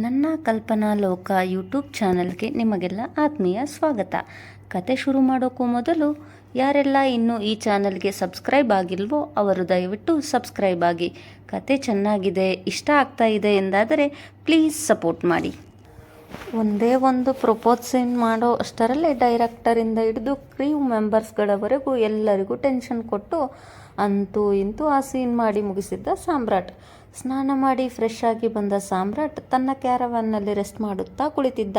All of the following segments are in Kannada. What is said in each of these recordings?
ನನ್ನ ಕಲ್ಪನಾ ಲೋಕ ಯೂಟ್ಯೂಬ್ ಚಾನಲ್ಗೆ ನಿಮಗೆಲ್ಲ ಆತ್ಮೀಯ ಸ್ವಾಗತ. ಕತೆ ಶುರು ಮಾಡೋಕ್ಕೂ ಮೊದಲು, ಯಾರೆಲ್ಲ ಇನ್ನೂ ಈ ಚಾನಲ್ಗೆ ಸಬ್ಸ್ಕ್ರೈಬ್ ಆಗಿಲ್ವೋ ಅವರು ದಯವಿಟ್ಟು ಸಬ್ಸ್ಕ್ರೈಬ್ ಆಗಿ. ಕತೆ ಚೆನ್ನಾಗಿದೆ, ಇಷ್ಟ ಆಗ್ತಾ ಇದೆ ಎಂದಾದರೆ ಪ್ಲೀಸ್ ಸಪೋರ್ಟ್ ಮಾಡಿ. ಒಂದೇ ಒಂದು ಪ್ರೊಪೋಸ್ ಸೀನ್ ಮಾಡೋ ಅಷ್ಟರಲ್ಲೇ ಡೈರೆಕ್ಟರಿಂದ ಹಿಡಿದು ಕ್ರೀವ್ ಮೆಂಬರ್ಸ್ಗಳವರೆಗೂ ಎಲ್ಲರಿಗೂ ಟೆನ್ಷನ್ ಕೊಟ್ಟು ಅಂತೂ ಇಂತೂ ಆ ಸೀನ್ ಮಾಡಿ ಮುಗಿಸಿದ್ದ ಸಾಮ್ರಾಟ್. ಸ್ನಾನ ಮಾಡಿ ಫ್ರೆಶ್ ಆಗಿ ಬಂದ ಸಾಮ್ರಾಟ್ ತನ್ನ ಕ್ಯಾರವಾನ್ನಲ್ಲಿ ರೆಸ್ಟ್ ಮಾಡುತ್ತಾ ಕುಳಿತಿದ್ದ.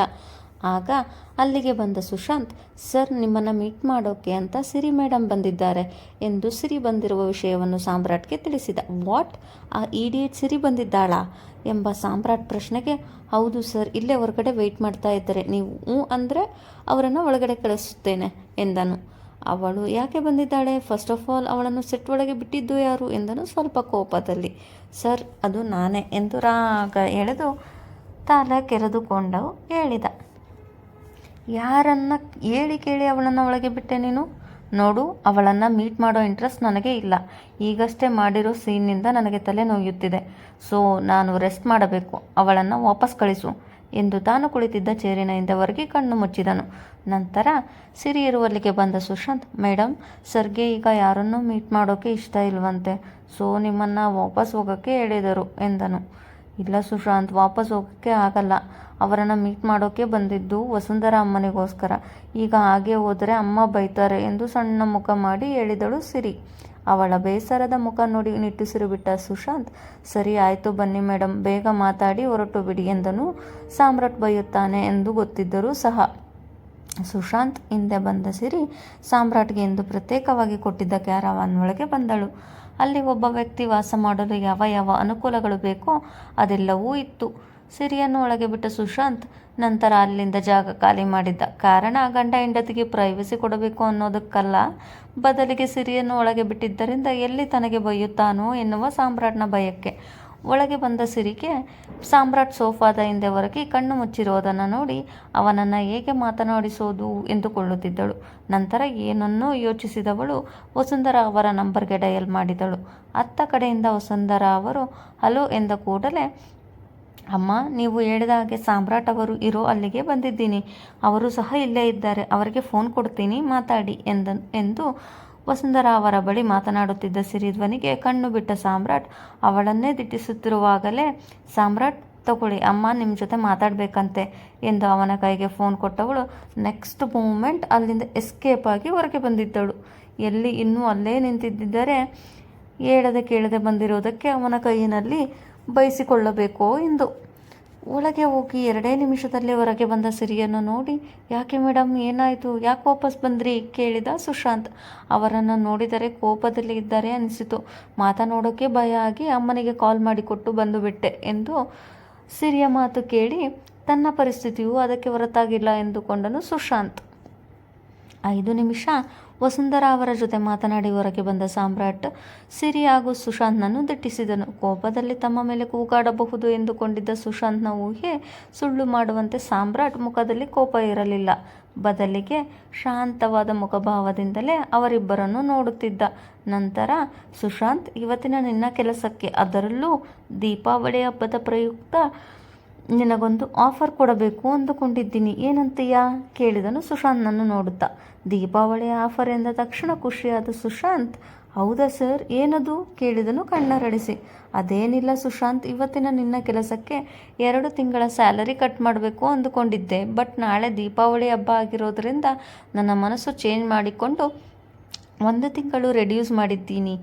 ಆಗ ಅಲ್ಲಿಗೆ ಬಂದ ಸುಶಾಂತ್, ಸರ್, ನಿಮ್ಮನ್ನು ಮೀಟ್ ಮಾಡೋಕೆ ಅಂತ ಸಿರಿ ಮೇಡಮ್ ಬಂದಿದ್ದಾರೆ ಎಂದು ಸಿರಿ ಬಂದಿರುವ ವಿಷಯವನ್ನು ಸಾಮ್ರಾಟ್ಗೆ ತಿಳಿಸಿದ. ವಾಟ್? ಆ ಇಡಿಯೇಟ್ ಸಿರಿ ಬಂದಿದ್ದಾಳಾ? ಎಂಬ ಸಾಮ್ರಾಟ್ ಪ್ರಶ್ನೆಗೆ, ಹೌದು ಸರ್, ಇಲ್ಲೇ ಹೊರಗಡೆ ವೆಯ್ಟ್ ಮಾಡ್ತಾ ಇದ್ದಾರೆ. ನೀವು ಹ್ಞೂ ಅಂದರೆ ಅವರನ್ನು ಒಳಗಡೆ ಕಳಿಸುತ್ತೇನೆ ಎಂದನು. ಅವಳು ಯಾಕೆ ಬಂದಿದ್ದಾಳೆ? ಫಸ್ಟ್ ಆಫ್ ಆಲ್ ಅವಳನ್ನು ಸೆಟ್ ಒಳಗೆ ಬಿಟ್ಟಿದ್ದು ಯಾರು? ಎಂದನು ಸ್ವಲ್ಪ ಕೋಪದಲ್ಲಿ. ಸರ್ ಅದು ನಾನೇ ಎಂದು ರಾಗ ಎಳೆದು ತಾಲ ಕೆರೆದುಕೊಂಡವು ಹೇಳಿದ. ಯಾರನ್ನ ಹೇಳಿ ಕೇಳಿ ಅವಳನ್ನು ಒಳಗೆ ಬಿಟ್ಟೆ ನೀನು? ನೋಡು, ಅವಳನ್ನು ಮೀಟ್ ಮಾಡೋ ಇಂಟ್ರೆಸ್ಟ್ ನನಗೆ ಇಲ್ಲ. ಈಗಷ್ಟೇ ಮಾಡಿರೋ ಸೀನ್ನಿಂದ ನನಗೆ ತಲೆ ನೋಯುತ್ತಿದೆ ಸೊ ನಾನು ರೆಸ್ಟ್ ಮಾಡಬೇಕು. ಅವಳನ್ನು ವಾಪಸ್ ಕಳಿಸು. ಎಂದು ತಾನು ಕುಳಿತಿದ್ದ ಚೇರಿನ ಹಿಂದವರೆಗೆ ಕಣ್ಣು ಮುಚ್ಚಿದನು. ನಂತರ ಸಿರಿ ಇರುವಲ್ಲಿಗೆ ಬಂದ ಸುಶಾಂತ್ ಮೇಡಮ್ ಸರ್ಗೆ ಈಗ ಯಾರನ್ನೂ ಮೀಟ್ ಮಾಡೋಕ್ಕೆ ಇಷ್ಟ ಇಲ್ವಂತೆ. ಸೊ, ನಿಮ್ಮನ್ನು ವಾಪಸ್ ಹೋಗೋಕ್ಕೆ ಹೇಳಿದರು, ಎಂದನು. ಇಲ್ಲ ಸುಶಾಂತ್, ವಾಪಸ್ ಹೋಗೋಕ್ಕೆ ಆಗಲ್ಲ. ಅವರನ್ನು ಮೀಟ್ ಮಾಡೋಕ್ಕೆ ಬಂದಿದ್ದು ವಸುಂಧರ ಅಮ್ಮನಿಗೋಸ್ಕರ. ಈಗ ಹಾಗೆ ಹೋದರೆ ಅಮ್ಮ ಬೈತಾರೆ, ಎಂದು ಸಣ್ಣ ಮುಖ ಮಾಡಿ ಹೇಳಿದಳು ಸಿರಿ. ಅವಳ ಬೇಸರದ ಮುಖ ನೋಡಿ ನಿಟ್ಟುಸಿರು ಬಿಟ್ಟ ಸುಶಾಂತ್, ಸರಿ ಆಯಿತು ಬನ್ನಿ ಮೇಡಮ್ ಬೇಗ ಮಾತಾಡಿ ಹೊರಟು ಬಿಡಿ ಎಂದನು. ಸಾಮ್ರಾಟ್ ಬೈಯುತ್ತಾನೆ ಎಂದು ಗೊತ್ತಿದ್ದರೂ ಸಹ ಸುಶಾಂತ್ ಹಿಂದೆ ಬಂದ ಸಿರಿ ಸಾಮ್ರಾಟ್ಗೆ ಎಂದು ಪ್ರತ್ಯೇಕವಾಗಿ ಕೊಟ್ಟಿದ್ದ ಕ್ಯಾರವಾನ್ ಒಳಗೆ ಬಂದಳು. ಅಲ್ಲಿ ಒಬ್ಬ ವ್ಯಕ್ತಿ ವಾಸ ಮಾಡಲು ಯಾವ ಯಾವ ಅನುಕೂಲಗಳು ಬೇಕೋ ಅದೆಲ್ಲವೂ ಇತ್ತು. ಸಿರಿಯನ್ನು ಒಳಗೆ ಬಿಟ್ಟ ಸುಶಾಂತ್ ನಂತರ ಅಲ್ಲಿಂದ ಜಾಗ ಖಾಲಿ ಮಾಡಿದ್ದ. ಕಾರಣ ಗಂಡ ಹೆಂಡತಿಗೆ ಪ್ರೈವಸಿ ಕೊಡಬೇಕು ಅನ್ನೋದಕ್ಕಲ್ಲ. ಬದಲಿಗೆ ಸಿರಿಯನ್ನು ಒಳಗೆ ಬಿಟ್ಟಿದ್ದರಿಂದ ಎಲ್ಲಿ ತನಗೆ ಬೈಯುತ್ತಾನೋ ಎನ್ನುವ ಸಾಮ್ರಾಟ್ನ ಭಯಕ್ಕೆ. ಒಳಗೆ ಬಂದ ಸಿರಿಗೆ, ಸಾಮ್ರಾಟ್ ಸೋಫಾದ ಹಿಂದೆ ಹೊರಗೆ ಕಣ್ಣು ಮುಚ್ಚಿರೋದನ್ನು ನೋಡಿ ಅವನನ್ನು ಹೇಗೆ ಮಾತನಾಡಿಸೋದು ಎಂದುಕೊಳ್ಳುತ್ತಿದ್ದಳು. ನಂತರ ಏನನ್ನೋ ಯೋಚಿಸಿದವಳು ವಸುಂಧರಾ ಅವರ ನಂಬರ್ಗೆ ಡಯಲ್ ಮಾಡಿದಳು. ಅತ್ತ ಕಡೆಯಿಂದ ವಸುಂಧರಾ ಅವರು, ಹಲೋ ಎಂದ ಕೂಡಲೇ ಅಮ್ಮ, ನೀವು ಹೇಳಿದ ಹಾಗೆ ಸಾಮ್ರಾಟ್ ಅವರು ಇರೋ ಅಲ್ಲಿಗೆ ಬಂದಿದ್ದೀನಿ. ಅವರು ಸಹ ಇಲ್ಲೇ ಇದ್ದಾರೆ. ಅವರಿಗೆ ಫೋನ್ ಕೊಡ್ತೀನಿ, ಮಾತಾಡಿ ಎಂದ, ಎಂದು ವಸುಂಧರಾ ಅವರ ಬಳಿ ಮಾತನಾಡುತ್ತಿದ್ದ ಸಿರಿಧ್ವನಿಗೆ ಕಣ್ಣು ಬಿಟ್ಟ ಸಾಮ್ರಾಟ್ ಅವಳನ್ನೇ ದಿಟ್ಟಿಸುತ್ತಿರುವಾಗಲೇ, ಸಾಮ್ರಾಟ್, ತಗೊಳ್ಳಿ, ಅಮ್ಮ ನಿಮ್ಮ ಜೊತೆ ಮಾತಾಡಬೇಕಂತೆ ಎಂದು ಅವನ ಕೈಗೆ ಫೋನ್ ಕೊಟ್ಟವಳು ನೆಕ್ಸ್ಟ್ ಮೂಮೆಂಟ್ ಅಲ್ಲಿಂದ ಎಸ್ಕೇಪ್ ಆಗಿ ಹೊರಗೆ ಬಂದಿದ್ದಳು. ಎಲ್ಲಿ ಇನ್ನೂ ಅಲ್ಲೇ ನಿಂತಿದ್ದರೆ ಹೇಳದೆ ಕೇಳದೆ ಬಂದಿರೋದಕ್ಕೆ ಅವನ ಕೈಯಿನಲ್ಲಿ ಬಯಸಿಕೊಳ್ಳಬೇಕೋ ಎಂದು. ಒಳಗೆ ಹೋಗಿ ಎರಡೇ ನಿಮಿಷದಲ್ಲಿ ಹೊರಗೆ ಬಂದ ಸಿರಿಯನ್ನು ನೋಡಿ, ಯಾಕೆ ಮೇಡಮ್ ಏನಾಯಿತು? ಯಾಕೆ ವಾಪಸ್ ಬಂದ್ರಿ? ಕೇಳಿದ ಸುಶಾಂತ್. ಅವರನ್ನು ನೋಡಿದರೆ ಕೋಪದಲ್ಲಿ ಇದ್ದಾರೆ ಅನಿಸಿತು. ಮಾತನಾಡೋಕ್ಕೆ ಭಯ ಆಗಿ ಅಮ್ಮನಿಗೆ ಕಾಲ್ ಮಾಡಿಕೊಟ್ಟು ಬಂದುಬಿಟ್ಟೆ ಎಂದು ಸಿರಿಯ ಮಾತು ಕೇಳಿ, ತನ್ನ ಪರಿಸ್ಥಿತಿಯು ಅದಕ್ಕೆ ಹೊರತಾಗಿಲ್ಲ ಎಂದುಕೊಂಡನು ಸುಶಾಂತ್. ಐದು ನಿಮಿಷ? ವಸುಂಧರ ಅವರ ಜೊತೆ ಮಾತನಾಡಿ ಹೊರಗೆ ಬಂದ ಸಾಮ್ರಾಟ್ ಸಿರಿ ಹಾಗೂ ಸುಶಾಂತ್ನನ್ನು ದಿಟ್ಟಿಸಿದನು. ಕೋಪದಲ್ಲಿ ತಮ್ಮ ಮೇಲೆ ಕೂಗಾಡಬಹುದು ಎಂದುಕೊಂಡಿದ್ದ ಸುಶಾಂತ್ನ ಊಹೆ ಸುಳ್ಳು ಮಾಡುವಂತೆ ಸಾಮ್ರಾಟ್ ಮುಖದಲ್ಲಿ ಕೋಪ ಇರಲಿಲ್ಲ. ಬದಲಿಗೆ ಶಾಂತವಾದ ಮುಖಭಾವದಿಂದಲೇ ಅವರಿಬ್ಬರನ್ನು ನೋಡುತ್ತಿದ್ದ ನಂತರ ಸುಶಾಂತ್, ಇವತ್ತಿನ ನಿನ್ನ ಕೆಲಸಕ್ಕೆ ಅದರಲ್ಲೂ ದೀಪಾವಳಿ ಹಬ್ಬದ ಪ್ರಯುಕ್ತ ನಿನಗೊಂದು ಆಫರ್ ಕೊಡಬೇಕು ಅಂದುಕೊಂಡಿದ್ದೀನಿ. ಏನಂತೀಯಾ? ಕೇಳಿದನು ಸುಶಾಂತ್ನನ್ನು ನೋಡುತ್ತಾ. ದೀಪಾವಳಿ ಆಫರ್ ಎಂದ ತಕ್ಷಣ ಖುಷಿಯಾದ ಸುಶಾಂತ್, ಹೌದಾ ಸರ್, ಏನದು? ಕೇಳಿದನು ಕಣ್ಣರಡಿಸಿ ಅದೇನಿಲ್ಲ ಸುಶಾಂತ್, ಇವತ್ತಿನ ನಿನ್ನ ಕೆಲಸಕ್ಕೆ ಎರಡು ತಿಂಗಳ ಸ್ಯಾಲರಿ ಕಟ್ ಮಾಡಬೇಕು ಅಂದುಕೊಂಡಿದ್ದೆ. ಬಟ್ ನಾಳೆ ದೀಪಾವಳಿ ಹಬ್ಬ ಆಗಿರೋದರಿಂದ ನನ್ನ ಮನಸ್ಸು ಚೇಂಜ್ ಮಾಡಿಕೊಂಡು ಒಂದು ತಿಂಗಳು ರೆಡ್ಯೂಸ್ ಮಾಡಿದ್ದೀನಿ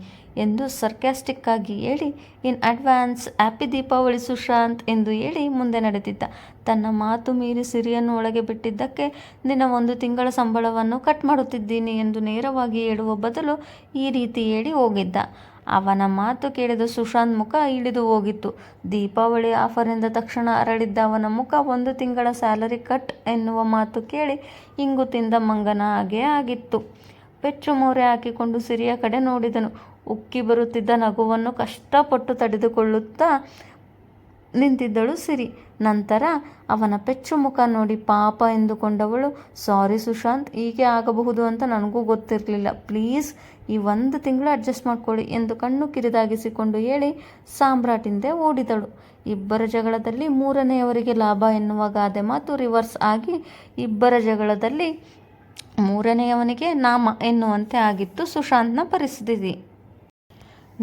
ಎಂದು ಸರ್ಕ್ಯಾಸ್ಟಿಕ್ ಆಗಿ ಹೇಳಿ, in advance happy Deepavali Sushant ಎಂದು ಹೇಳಿ ಮುಂದೆ ನಡೆದಿದ್ದ. ತನ್ನ ಮಾತು ಮೀರಿ ಸಿರಿಯನ್ನು ಒಳಗೆ ಬಿಟ್ಟಿದ್ದಕ್ಕೆ ದಿನ ಒಂದು ತಿಂಗಳ ಸಂಬಳವನ್ನು ಕಟ್ ಮಾಡುತ್ತಿದ್ದೀನಿ ಎಂದು ನೇರವಾಗಿ ಹೇಳುವ ಬದಲು ಈ ರೀತಿ ಹೇಳಿ ಹೋಗಿದ್ದ. ಅವನ ಮಾತು ಕೇಳಿದ ಸುಶಾಂತ್ ಮುಖ ಇಳಿದು ಹೋಗಿತ್ತು. ದೀಪಾವಳಿ ಆಫರ್ ಎಂದ ತಕ್ಷಣ ಅರಳಿದ್ದ ಅವನ ಮುಖ ಒಂದು ತಿಂಗಳ ಸ್ಯಾಲರಿ ಕಟ್ ಎನ್ನುವ ಮಾತು ಕೇಳಿ ಇಂಗು ತಿಂದ ಮಂಗನ ಹಾಗೆ ಆಗಿತ್ತು. ಪೆಚ್ಚು ಮೋರೆ ಹಾಕಿಕೊಂಡು ಸಿರಿಯ ಕಡೆ ನೋಡಿದನು. ಉಕ್ಕಿ ಬರುತ್ತಿದ್ದ ನಗುವನ್ನು ಕಷ್ಟಪಟ್ಟು ತಡೆದುಕೊಳ್ಳುತ್ತಾ ನಿಂತಿದ್ದಳು ಸಿರಿ. ನಂತರ ಅವನ ಪೆಚ್ಚು ಮುಖ ನೋಡಿ ಪಾಪ ಎಂದುಕೊಂಡವಳು, ಸಾರಿ ಸುಶಾಂತ್, ಹೀಗೆ ಆಗಬಹುದು ಅಂತ ನನಗೂ ಗೊತ್ತಿರಲಿಲ್ಲ. ಪ್ಲೀಸ್ ಈ ಒಂದು ತಿಂಗಳು ಅಡ್ಜಸ್ಟ್ ಮಾಡಿಕೊಳ್ಳಿ ಎಂದು ಕಣ್ಣು ಕಿರಿದಾಗಿಸಿಕೊಂಡು ಹೇಳಿ ಸಾಮ್ರಾಟಿಂದೆ ಓಡಿದಳು. ಇಬ್ಬರ ಜಗಳದಲ್ಲಿ ಮೂರನೆಯವರಿಗೆ ಲಾಭ ಎನ್ನುವ ಗಾದೆ ಮಾತು ರಿವರ್ಸ್ ಆಗಿ ಇಬ್ಬರ ಜಗಳದಲ್ಲಿ ಮೂರನೆಯವನಿಗೆ ನಾಮ ಎನ್ನುವಂತೆ ಆಗಿತ್ತು. ಸುಶಾಂತ್ನ ಪರಿಸ್ಥಿತಿ.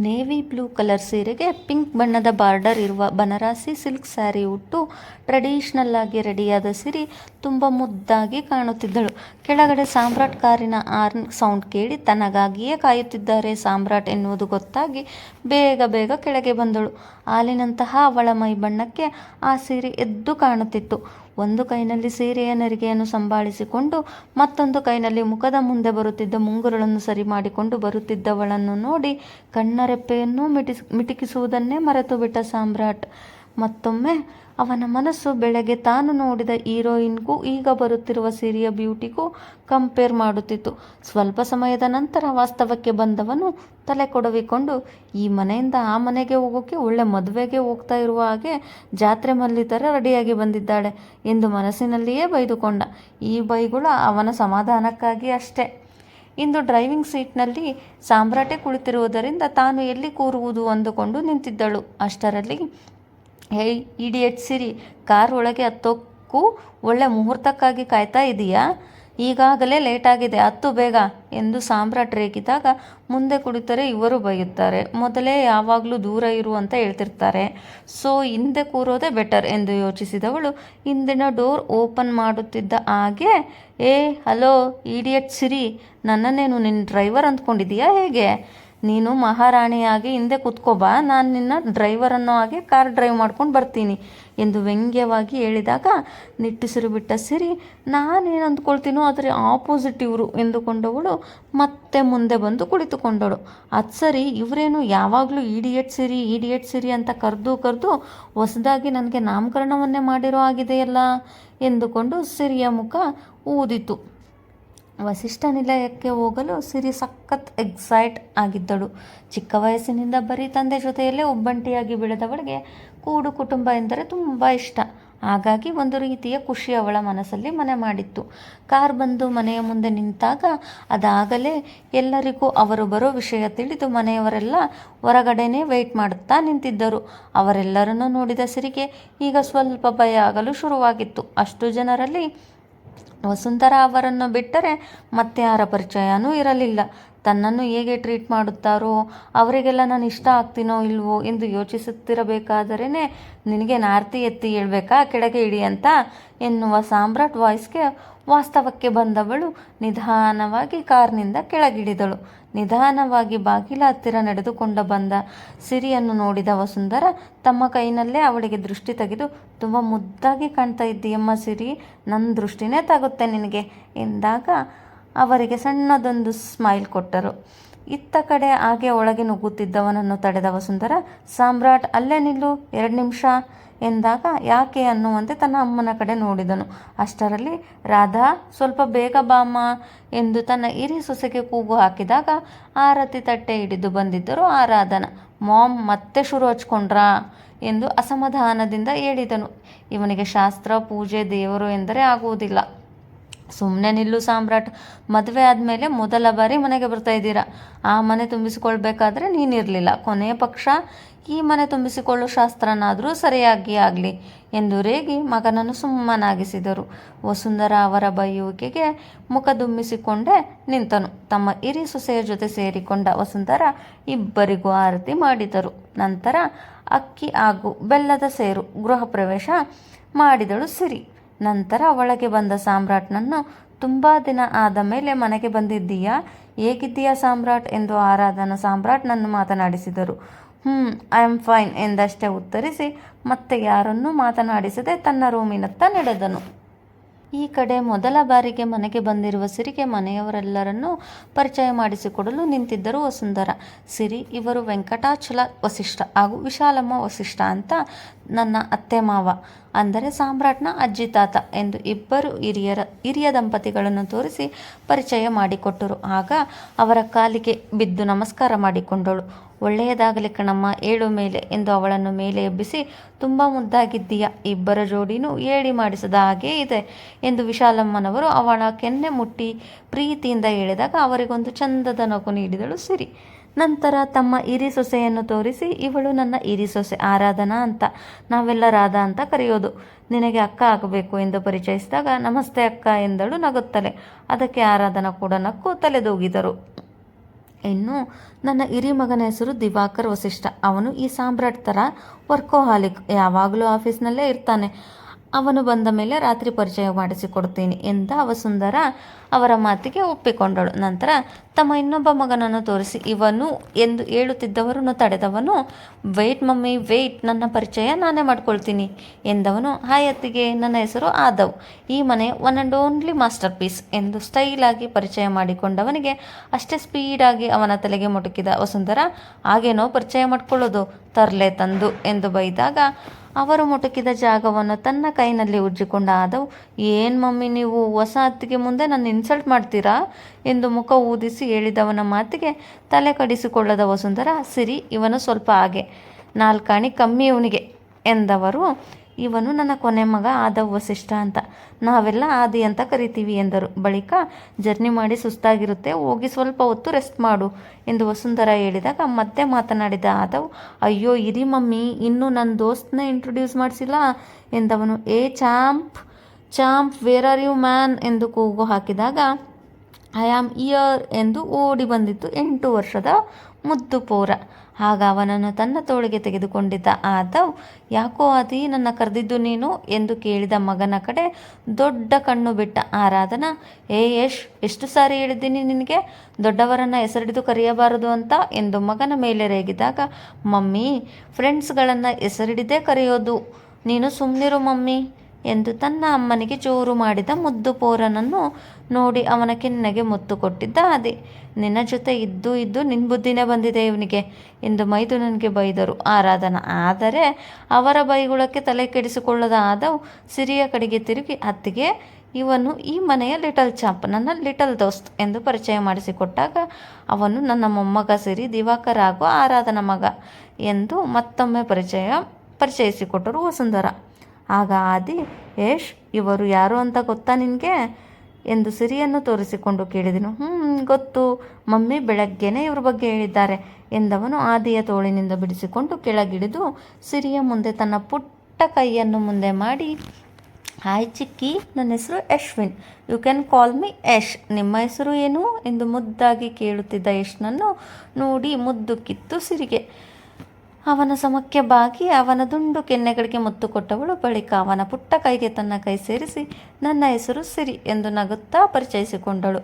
ನೇವಿ ಬ್ಲೂ ಕಲರ್ ಸೀರೆಗೆ ಪಿಂಕ್ ಬಣ್ಣದ ಬಾರ್ಡರ್ ಇರುವ ಬನರಾಸಿ ಸಿಲ್ಕ್ ಸ್ಯಾರಿ ಉಟ್ಟು ಟ್ರೆಡಿಷ್ನಲ್ ಆಗಿ ರೆಡಿಯಾದ ಸಿರಿ ತುಂಬ ಮುದ್ದಾಗಿ ಕಾಣುತ್ತಿದ್ದಳು. ಕೆಳಗಡೆ ಸಾಮ್ರಾಟ್ ಕಾರಿನ ಆರ್ನ್ ಸೌಂಡ್ ಕೇಳಿ ತನಗಾಗಿಯೇ ಕಾಯುತ್ತಿದ್ದಾರೆ. ಸಾಮ್ರಾಟ್ ಎನ್ನುವುದು ಗೊತ್ತಾಗಿ ಬೇಗ ಬೇಗ ಕೆಳಗೆ ಬಂದಳು. ಹಾಲಿನಂತಹ ಅವಳ ಮೈ ಬಣ್ಣಕ್ಕೆ ಆ ಸೀರೆ ಎದ್ದು ಕಾಣುತ್ತಿತ್ತು. ಒಂದು ಕೈನಲ್ಲಿ ಸೀರೆಯ ನರಿಗೆಯನ್ನು ಸಂಭಾಳಿಸಿಕೊಂಡು ಮತ್ತೊಂದು ಕೈನಲ್ಲಿ ಮುಖದ ಮುಂದೆ ಬರುತ್ತಿದ್ದ ಮುಂಗುರುಳನ್ನು ಸರಿ ಮಾಡಿಕೊಂಡು ಬರುತ್ತಿದ್ದವಳನ್ನು ನೋಡಿ ಕಣ್ಣರೆಪ್ಪೆಯನ್ನು ಮಿಟಿಸ್ ಮಿಟಿಕಿಸುವುದನ್ನೇ ಮರೆತು ಬಿಟ್ಟ ಸಾಮ್ರಾಟ್. ಮತ್ತೊಮ್ಮೆ ಅವನ ಮನಸ್ಸು ಬೆಳಗ್ಗೆ ತಾನು ನೋಡಿದ ಹೀರೋಯಿನ್ಗೂ ಈಗ ಬರುತ್ತಿರುವ ಸಿರಿಯ ಬ್ಯೂಟಿಗೂ ಕಂಪೇರ್ ಮಾಡುತ್ತಿತ್ತು. ಸ್ವಲ್ಪ ಸಮಯದ ನಂತರ ವಾಸ್ತವಕ್ಕೆ ಬಂದವನು ತಲೆ ಕೊಡವಿಕೊಂಡು, ಈ ಮನೆಯಿಂದ ಆ ಮನೆಗೆ ಹೋಗೋಕ್ಕೆ ಒಳ್ಳೆ ಮದುವೆಗೆ ಹೋಗ್ತಾ ಇರುವ ಹಾಗೆ ಜಾತ್ರೆ ಮಲ್ಲಿತರ ರೆಡಿಯಾಗಿ ಬಂದಿದ್ದಾಳೆ ಎಂದು ಮನಸ್ಸಿನಲ್ಲಿಯೇ ಬೈದುಕೊಂಡ. ಈ ಬೈಗುಳ ಅವನ ಸಮಾಧಾನಕ್ಕಾಗಿ ಅಷ್ಟೇ. ಇಂದು ಡ್ರೈವಿಂಗ್ ಸೀಟ್ನಲ್ಲಿ ಸಾಮ್ರಾಟೆ ಕುಳಿತಿರುವುದರಿಂದ ತಾನು ಎಲ್ಲಿ ಕೂರುವುದು ಅಂದುಕೊಂಡು ನಿಂತಿದ್ದಳು. ಅಷ್ಟರಲ್ಲಿ ಹೇಯ್ ಇಡಿಯಟ್ ಸಿರಿ, ಕಾರ್ ಒಳಗೆ ಹತ್ತೋಕ್ಕೂ ಒಳ್ಳೆ ಮುಹೂರ್ತಕ್ಕಾಗಿ ಕಾಯ್ತಾ ಇದೆಯಾ? ಈಗಾಗಲೇ ಲೇಟಾಗಿದೆ, ಹತ್ತು ಬೇಗ ಎಂದು ಸಾಮ್ರಾಟ್ ರೇಗಿದಾಗ ಮುಂದೆ ಕುಳಿತರೆ ಇವರು ಬೈಯುತ್ತಾರೆ. ಮೊದಲೇ ಯಾವಾಗಲೂ ದೂರ ಇರು ಅಂತ ಹೇಳ್ತಿರ್ತಾರೆ. ಸೊ, ಹಿಂದೆ ಕೂರೋದೇ ಬೆಟರ್ ಎಂದು ಯೋಚಿಸಿದವಳು ಹಿಂದಿನ ಡೋರ್ ಓಪನ್ ಮಾಡುತ್ತಿದ್ದ ಹಾಗೆ, ಏ, ಹಲೋ, ಇಡಿಯಟ್ ಸಿರಿ, ನನ್ನನ್ನೇನು ನಿನ್ನ ಡ್ರೈವರ್ ಅಂದ್ಕೊಂಡಿದೀಯಾ ಹೇಗೆ? ನೀನು ಮಹಾರಾಣಿಯಾಗಿ ಹಿಂದೆ ಕುತ್ಕೋಬಾ ನಾನು ನಿನ್ನ ಡ್ರೈವರ್ ಅನ್ನೋ ಹಾಗೆ ಕಾರ್ ಡ್ರೈವ್ ಮಾಡ್ಕೊಂಡು ಬರ್ತೀನಿ ಎಂದು ವ್ಯಂಗ್ಯವಾಗಿ ಹೇಳಿದಾಗ ನಿಟ್ಟುಸಿರು ಬಿಟ್ಟ ಸಿರಿ, ನಾನೇನು ಅಂದ್ಕೊಳ್ತೀನೋ ಅದರ ಆಪೋಸಿಟ್ ಇವರು ಎಂದುಕೊಂಡವಳು ಮತ್ತೆ ಮುಂದೆ ಬಂದು ಕುಳಿತುಕೊಂಡಳು. ಅದು ಸರಿ, ಇವರೇನು ಯಾವಾಗಲೂ ಇಡಿಯಟ್ ಸಿರಿ ಇಡಿಯಟ್ ಸಿರಿ ಅಂತ ಕರೆದು ಕರೆದು ಹೊಸದಾಗಿ ನನಗೆ ನಾಮಕರಣವನ್ನೇ ಮಾಡಿರೋ ಆಗಿದೆಯಲ್ಲ ಎಂದುಕೊಂಡು ಸಿರಿಯ ಮುಖ ಊದಿತು. ವಸಿಷ್ಠ ನಿಲಯಕ್ಕೆ ಹೋಗಲು ಸಿರಿ ಸಖತ್ ಎಕ್ಸೈಟ್ ಆಗಿದ್ದಳು. ಚಿಕ್ಕ ವಯಸ್ಸಿನಿಂದ ಬರೀ ತಂದೆ ಜೊತೆಯಲ್ಲೇ ಒಬ್ಬಂಟಿಯಾಗಿ ಬೆಳೆದವಳಿಗೆ ಕೂಡು ಕುಟುಂಬ ಎಂದರೆ ತುಂಬ ಇಷ್ಟ. ಹಾಗಾಗಿ ಒಂದು ರೀತಿಯ ಖುಷಿ ಅವಳ ಮನಸ್ಸಲ್ಲಿ ಮನೆ ಮಾಡಿತ್ತು. ಕಾರ್ ಬಂದು ಮನೆಯ ಮುಂದೆ ನಿಂತಾಗ ಅದಾಗಲೇ ಎಲ್ಲರಿಗೂ ಅವರು ಬರೋ ವಿಷಯ ತಿಳಿದು ಮನೆಯವರೆಲ್ಲ ಹೊರಗಡೆನೇ ವೆಯ್ಟ್ ಮಾಡುತ್ತಾ ನಿಂತಿದ್ದರು. ಅವರೆಲ್ಲರನ್ನೂ ನೋಡಿದ ಸಿರಿಗೆ ಈಗ ಸ್ವಲ್ಪ ಭಯ ಆಗಲು ಶುರುವಾಗಿತ್ತು. ಅಷ್ಟು ಜನರಲ್ಲಿ ವಸುಂಧರಾ ಅವರನ್ನು ಬಿಟ್ಟರೆ ಮತ್ತೆ ಯಾರ ಪರಿಚಯನೂ ಇರಲಿಲ್ಲ. ತನ್ನನ್ನು ಹೇಗೆ ಟ್ರೀಟ್ ಮಾಡುತ್ತಾರೋ, ಅವರಿಗೆಲ್ಲ ನಾನು ಇಷ್ಟ ಆಗ್ತೀನೋ ಇಲ್ವೋ ಎಂದು ಯೋಚಿಸುತ್ತಿರಬೇಕಾದರೇ ನಿನಗೆ ನಾರ್ತಿ ಎತ್ತಿ ಹೇಳ್ಬೇಕಾ, ಕೆಳಗೆ ಇಡಿ ಅಂತ ಎನ್ನುವ ಸಾಮ್ರಾಟ್ ವಾಯ್ಸ್ಗೆ ವಾಸ್ತವಕ್ಕೆ ಬಂದವಳು ನಿಧಾನವಾಗಿ ಕಾರ್ನಿಂದ ಕೆಳಗಿಳಿದಳು. ನಿಧಾನವಾಗಿ ಬಾಗಿಲ ಹತ್ತಿರ ನಡೆದುಕೊಂಡ ಬಂದ ಸಿರಿಯನ್ನು ನೋಡಿದ ವಸುಂಧರ ತಮ್ಮ ಕೈನಲ್ಲೇ ಅವಳಿಗೆ ದೃಷ್ಟಿ ತೆಗೆದು, ತುಂಬ ಮುದ್ದಾಗಿ ಕಾಣ್ತಾ ಇದ್ದೀಯಮ್ಮ ಸಿರಿ ನನ್ನ ದೃಷ್ಟಿನೇ ತಗುತ್ತೆ ನಿನಗೆ ಎಂದಾಗ ಅವರಿಗೆ ಸಣ್ಣದೊಂದು ಸ್ಮೈಲ್ ಕೊಟ್ಟರು. ಇತ್ತ ಕಡೆ ಹಾಗೆ ಒಳಗೆ ನುಗ್ಗುತ್ತಿದ್ದವನನ್ನು ತಡೆದ ವಸುಂಧರ, ಸಾಮ್ರಾಟ್, ಅಲ್ಲೇ ನಿಲ್ಲು, ಎರಡು ನಿಮಿಷ, ಎಂದಾಗ ಯಾಕೆ ಅನ್ನುವಂತೆ ತನ್ನ ಅಮ್ಮನ ಕಡೆ ನೋಡಿದನು. ಅಷ್ಟರಲ್ಲಿ, ರಾಧಾ, ಸ್ವಲ್ಪ ಬೇಗ ಬಾಮ ಎಂದು ತನ್ನ ಇರಿ ಸೊಸೆಗೆ ಕೂಗು ಹಾಕಿದಾಗ ಆರತಿ ತಟ್ಟೆ ಹಿಡಿದು ಬಂದಿದ್ದರು ಆ ರಾಧನ ಮಾಮ್, ಮತ್ತೆ ಶುರು ಹಚ್ಕೊಂಡ್ರಾ? ಎಂದು ಅಸಮಾಧಾನದಿಂದ ಹೇಳಿದನು. ಇವನಿಗೆ ಶಾಸ್ತ್ರ, ಪೂಜೆ, ದೇವರು ಎಂದರೆ ಆಗುವುದಿಲ್ಲ. ಸುಮ್ಮನೆ ನಿಲ್ಲು ಸಾಮ್ರಾಟ್. ಮದುವೆ ಆದಮೇಲೆ ಮೊದಲ ಬಾರಿ ಮನೆಗೆ ಬರ್ತಾ ಇದ್ದೀರಾ. ಆ ಮನೆ ತುಂಬಿಸಿಕೊಳ್ಬೇಕಾದ್ರೆ ನೀನಿರಲಿಲ್ಲ ಕೊನೆಯ ಪಕ್ಷ ಈ ಮನೆ ತುಂಬಿಸಿಕೊಳ್ಳೋ ಶಾಸ್ತ್ರನಾದರೂ ಸರಿಯಾಗಿ ಆಗಲಿ ಎಂದು ರೇಗಿ ಮಗನನ್ನು ಸುಮ್ಮನಾಗಿಸಿದರು. ವಸುಂಧರ ಅವರ ಬೈಯುವಿಕೆಗೆ ಮುಖ ದುಮ್ಮಿಸಿಕೊಂಡೇ ನಿಂತನು. ತಮ್ಮ ಹಿರಿ ಸೊಸೆಯ ಜೊತೆ ಸೇರಿಕೊಂಡ ವಸುಂಧರ ಇಬ್ಬರಿಗೂ ಆರತಿ ಮಾಡಿದರು. ನಂತರ ಅಕ್ಕಿ ಹಾಗೂ ಬೆಲ್ಲದ ಸೇರು ಗೃಹ ಪ್ರವೇಶ ಮಾಡಿದಳು ಸಿರಿ. ನಂತರ ಒಳಗೆ ಬಂದ ಸಾಮ್ರಾಟ್ನನ್ನು ತುಂಬ ದಿನ ಆದ ಮೇಲೆ ಮನೆಗೆ ಬಂದಿದ್ದೀಯಾ? ಹೇಗಿದ್ದೀಯಾ ಸಾಮ್ರಾಟ್? ಎಂದು ಆರಾಧನ ಸಾಮ್ರಾಟ್ನನ್ನು ಮಾತನಾಡಿಸಿದರು. ಹ್ಞೂ ಐ ಆಮ್ ಫೈನ್ ಎಂದಷ್ಟೇ ಉತ್ತರಿಸಿ ಮತ್ತೆ ಯಾರನ್ನೂ ಮಾತನಾಡಿಸದೆ ತನ್ನ ರೂಮಿನತ್ತ ನಡೆದನು. ಈ ಕಡೆ ಮೊದಲ ಬಾರಿಗೆ ಮನೆಗೆ ಬಂದಿರುವ ಸಿರಿಗೆ ಮನೆಯವರೆಲ್ಲರನ್ನೂ ಪರಿಚಯ ಮಾಡಿಸಿಕೊಡಲು ನಿಂತಿದ್ದರು ವಸುಂಧರ. ಸಿರಿ, ಇವರು ವೆಂಕಟಾಚಲ ವಸಿಷ್ಠ ಹಾಗೂ ವಿಶಾಲಮ್ಮ ವಸಿಷ್ಠ ಅಂತ ನನ್ನ ಅತ್ತೆ ಮಾವ, ಅಂದರೆ ಸಾಮ್ರಾಟ್ನ ಅಜ್ಜಿ ತಾತ ಎಂದು ಇಬ್ಬರು ಹಿರಿಯರ, ಹಿರಿಯ ದಂಪತಿಗಳನ್ನು ತೋರಿಸಿ ಪರಿಚಯ ಮಾಡಿಕೊಟ್ಟರು. ಆಗ ಅವರ ಕಾಲಿಗೆ ಬಿದ್ದು ನಮಸ್ಕಾರ ಮಾಡಿಕೊಂಡಳು. ಒಳ್ಳೆಯದಾಗಲಿ ಕಣಮ್ಮ, ಏಳು ಮೇಲೆ ಎಂದು ಅವಳನ್ನು ಮೇಲೆ ಎಬ್ಬಿಸಿ, ತುಂಬ ಮುದ್ದಾಗಿದ್ದೀಯ, ಇಬ್ಬರ ಜೋಡಿನೂ ಏಳಿ ಮಾಡಿಸದ ಹಾಗೇ ಇದೆ ಎಂದು ವಿಶಾಲಮ್ಮನವರು ಅವಳ ಕೆನ್ನೆ ಮುಟ್ಟಿ ಪ್ರೀತಿಯಿಂದ ಹೇಳಿದಾಗ ಅವರಿಗೊಂದು ಚಂದದ ನಗು ನೀಡಿದಳು ಸಿರಿ. ನಂತರ ತಮ್ಮ ಹಿರಿ ಸೊಸೆಯನ್ನು ತೋರಿಸಿ, ಇವಳು ನನ್ನ ಹಿರಿ ಸೊಸೆ, ಆರಾಧನಾ ಅಂತ, ನಾವೆಲ್ಲ ರಾಧ ಅಂತ ಕರೆಯೋದು. ನಿನಗೆ ಅಕ್ಕ ಆಗಬೇಕು ಎಂದು ಪರಿಚಯಿಸಿದಾಗ, ನಮಸ್ತೆ ಅಕ್ಕ ಎಂದಳು ನಗುತ್ತಲೆ. ಅದಕ್ಕೆ ಆರಾಧನಾ ಕೂಡ ನಕ್ಕು ತಲೆದೂಗಿದರು. ಇನ್ನು ನನ್ನ ಹಿರಿ ಮಗನ ಹೆಸರು ದಿವಾಕರ್ ವಸಿಷ್ಠ. ಅವನು ಈ ಸಾಮ್ರಾಟ್ ಥರ ವರ್ಕೋಹಾಲಿಕ್ ಯಾವಾಗಲೂ ಆಫೀಸ್ನಲ್ಲೇ ಇರ್ತಾನೆ. ಅವನು ಬಂದ ಮೇಲೆ ರಾತ್ರಿ ಪರಿಚಯ ಮಾಡಿಸಿಕೊಡ್ತೀನಿ ಎಂದ ಅವಸುಂದರ ಅವರ ಮಾತಿಗೆ ಒಪ್ಪಿಕೊಂಡಳು. ನಂತರ ತಮ್ಮ ಇನ್ನೊಬ್ಬ ಮಗನನ್ನು ತೋರಿಸಿ, ಇವನು ಎಂದು ಹೇಳುತ್ತಿದ್ದವರನ್ನು ತಡೆದವನು ವೆಯ್ಟ್ ಮಮ್ಮಿ ವೆಯ್ಟ್ ನನ್ನ ಪರಿಚಯ ನಾನೇ ಮಾಡ್ಕೊಳ್ತೀನಿ ಎಂದವನು, ಹಾಯ್ ಅತ್ತಿಗೆ, ನನ್ನ ಹೆಸರು ಆದವ್, ಈ ಮನೆ one and only masterpiece ಎಂದು ಸ್ಟೈಲಾಗಿ ಪರಿಚಯ ಮಾಡಿಕೊಂಡವನಿಗೆ ಅಷ್ಟೇ ಸ್ಪೀಡಾಗಿ ಅವನ ತಲೆಗೆ ಮುಟುಕಿದ ವಸುಂಧರ, ಹಾಗೇನೋ ಪರಿಚಯ ಮಾಡ್ಕೊಳ್ಳೋದು, ತರಲೆ ತಂದು ಎಂದು ಬೈದಾಗ ಅವರು ಮುಟುಕಿದ ಜಾಗವನ್ನು ತನ್ನ ಕೈನಲ್ಲಿ ಉಜ್ಜಿಕೊಂಡ ಆದವು. ಏನು ಮಮ್ಮಿ, ನೀವು ಹೊಸ ಅತ್ತಿಗೆ ಮುಂದೆ ನನ್ನ ಇನ್ಸಲ್ಟ್ ಮಾಡ್ತೀರಾ? ಎಂದು ಮುಖ ಊದಿಸಿ ಹೇಳಿದವನ ಮಾತಿಗೆ ತಲೆ ಕಡಿಸಿಕೊಳ್ಳದ ವಸುಂಧರ, ಸಿರಿ, ಇವನು ಸ್ವಲ್ಪ ಹಾಗೆ. ನಾಲ್ಕಾಣಿ ಕಮ್ಮಿ ಇವನಿಗೆ ಎಂದವರು ಇವನು ನನ್ನ ಕೊನೆ ಮಗ, ಆದವ್ ವಸಿಷ್ಠ ಅಂತ. ನಾವೆಲ್ಲ ಆದಿ ಅಂತ ಕರಿತೀವಿ ಎಂದರು. ಬಳಿಕ, ಜರ್ನಿ ಮಾಡಿ ಸುಸ್ತಾಗಿರುತ್ತೆ, ಹೋಗಿ ಸ್ವಲ್ಪ ಹೊತ್ತು ರೆಸ್ಟ್ ಮಾಡು ಎಂದು ವಸುಂಧರ ಹೇಳಿದಾಗ, ಮತ್ತೆ ಮಾತನಾಡಿದ ಆದವ್, ಅಯ್ಯೋ, ಇರಿ ಮಮ್ಮಿ, ಇನ್ನೂ ನನ್ನ ದೋಸ್ತನ್ನ ಇಂಟ್ರೊಡ್ಯೂಸ್ ಮಾಡಿಸಿಲ್ಲ ಎಂದವನು. ಏ champ champ where are you man ಎಂದು ಕೂಗು ಹಾಕಿದಾಗ ಐ ಆಮ್ ಇಯರ್ ಎಂದು ಓಡಿ ಬಂದಿತ್ತು. ಎಂಟು ವರ್ಷದ ಮುದ್ದು ಪೋರ. ಆಗ ಅವನನ್ನು ತನ್ನ ತೋಳಿಗೆ ತೆಗೆದುಕೊಂಡಿದ್ದ ಆದವ್, ಯಾಕೋ ಅದಿ ನನ್ನ ಕರೆದಿದ್ದು ನೀನು? ಎಂದು ಕೇಳಿದ ಮಗನ ಕಡೆ ದೊಡ್ಡ ಕಣ್ಣು ಬಿಟ್ಟ ಆರಾಧನ, ಏ ಯಶ್, ಎಷ್ಟು ಸಾರಿ ಹೇಳಿದ್ದೀನಿ ನಿನಗೆ? ದೊಡ್ಡವರನ್ನು ಹೆಸರಿಡಿದು ಕರೆಯಬಾರದು ಅಂತ? ಎಂದು ಮಗನ ಮೇಲೆ ರೇಗಿದಾಗ, ಮಮ್ಮಿ, ಫ್ರೆಂಡ್ಸ್ಗಳನ್ನು ಹೆಸರಿಡಿದೇ ಕರೆಯೋದು. ನೀನು ಸುಮ್ಮನಿರು ಮಮ್ಮಿ. ಎಂದು ತನ್ನ ಅಮ್ಮನಿಗೆ ಚೋರು ಮಾಡಿದ ಮುದ್ದು ಪೋರನನ್ನು ನೋಡಿ ಅವನ ಕೆನ್ನೆಗೆ ಮುತ್ತು ಕೊಟ್ಟಿದ್ದ ಅದೇ. ನಿನ್ನ ಜೊತೆ ಇದ್ದು ಇದ್ದು ನಿನ್ನ ಬುದ್ಧಿನೇ ಬಂದಿದೆ ಇವನಿಗೆ ಎಂದು ಮೈದುನನಿಗೆ ಬೈದರು. ಆರಾಧನ, ಆದರೆ ಅವರ ಬೈಗುಳಕ್ಕೆ ತಲೆ ಕೆಡಿಸಿಕೊಳ್ಳದ ಆದವು ಸಿರಿಯ ಕಡೆಗೆ ತಿರುಗಿ, ಅತ್ತಿಗೆ, ಇವನು ಈ ಮನೆಯ ಲಿಟಲ್ ಚಾಂಪ್, ನನ್ನ ಲಿಟಲ್ ದೋಸ್ತ್ ಎಂದು ಪರಿಚಯ ಮಾಡಿಸಿಕೊಟ್ಟಾಗ ಅವನು ನನ್ನ ಮೊಮ್ಮಗ ಸಿರಿ, ದಿವಾಕರ್ ಹಾಗೂ ಆರಾಧನ ಮಗ ಎಂದು ಮತ್ತೊಮ್ಮೆ ಪರಿಚಯ ಪರಿಚಯಿಸಿಕೊಟ್ಟರು ವಸುಂಧರ. ಆಗ ಆದಿ ಯೇಶ್ ಇವರು ಯಾರು ಅಂತ ಗೊತ್ತಾ ನಿನಗೆ? ಎಂದು ಸಿರಿಯನ್ನು ತೋರಿಸಿಕೊಂಡು ಕೇಳಿದನು ಹ್ಞೂ ಗೊತ್ತು. ಮಮ್ಮಿ ಬೆಳಗ್ಗೆನೇ ಇವ್ರ ಬಗ್ಗೆ ಹೇಳಿದ್ದಾರೆ ಎಂದವನು ಆದಿಯ ತೋಳಿನಿಂದ ಬಿಡಿಸಿಕೊಂಡು ಕೆಳಗಿಳಿದು ಸಿರಿಯ ಮುಂದೆ ತನ್ನ ಪುಟ್ಟ ಕೈಯನ್ನು ಮುಂದೆ ಮಾಡಿ, ಹಾಯ್ ಚಿಕ್ಕಿ, ನನ್ನ ಹೆಸರು Yashwin. You can call me Yash. ನಿಮ್ಮ ಹೆಸರು ಏನು? ಎಂದು ಮುದ್ದಾಗಿ ಕೇಳುತ್ತಿದ್ದ ಯಶ್ನನ್ನು ನೋಡಿ ಮುದ್ದು ಕಿತ್ತು ಸಿರಿಗೆ. ಅವನ ಸಮಕ್ಕೆ ಬಾಗಿ ಅವನ ದುಂಡು ಕೆನ್ನೆಗಳಿಗೆ ಮುತ್ತು ಕೊಟ್ಟವಳು, ಬಳಿಕ ಅವನ ಪುಟ್ಟ ಕೈಗೆ ತನ್ನ ಕೈ ಸೇರಿಸಿ, ನನ್ನ ಹೆಸರು ಸಿರಿ ಎಂದು ನಗುತ್ತಾ ಪರಿಚಯಿಸಿಕೊಂಡಳು.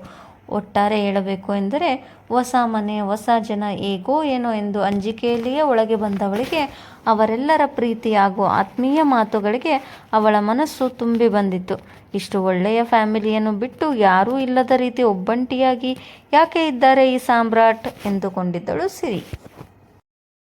ಒಟ್ಟಾರೆ ಹೇಳಬೇಕು ಎಂದರೆ, ಹೊಸ ಮನೆ, ಹೊಸ ಜನ ಹೇಗೋ ಏನೋ ಎಂದು ಅಂಜಿಕೆಯಲ್ಲಿಯೇ ಒಳಗೆ ಬಂದವಳಿಗೆ, ಅವರೆಲ್ಲರ ಪ್ರೀತಿ ಹಾಗೂ ಆತ್ಮೀಯ ಮಾತುಗಳಿಗೆ ಅವಳ ಮನಸ್ಸು ತುಂಬಿ ಬಂದಿತ್ತು. ಇಷ್ಟು ಒಳ್ಳೆಯ ಫ್ಯಾಮಿಲಿಯನ್ನು ಬಿಟ್ಟು ಯಾರೂ ಇಲ್ಲದ ರೀತಿ ಒಬ್ಬಂಟಿಯಾಗಿ ಯಾಕೆ ಇದ್ದಾರೆ ಈ ಸಾಮ್ರಾಟ್? ಎಂದುಕೊಂಡಿದ್ದಳು ಸಿರಿ.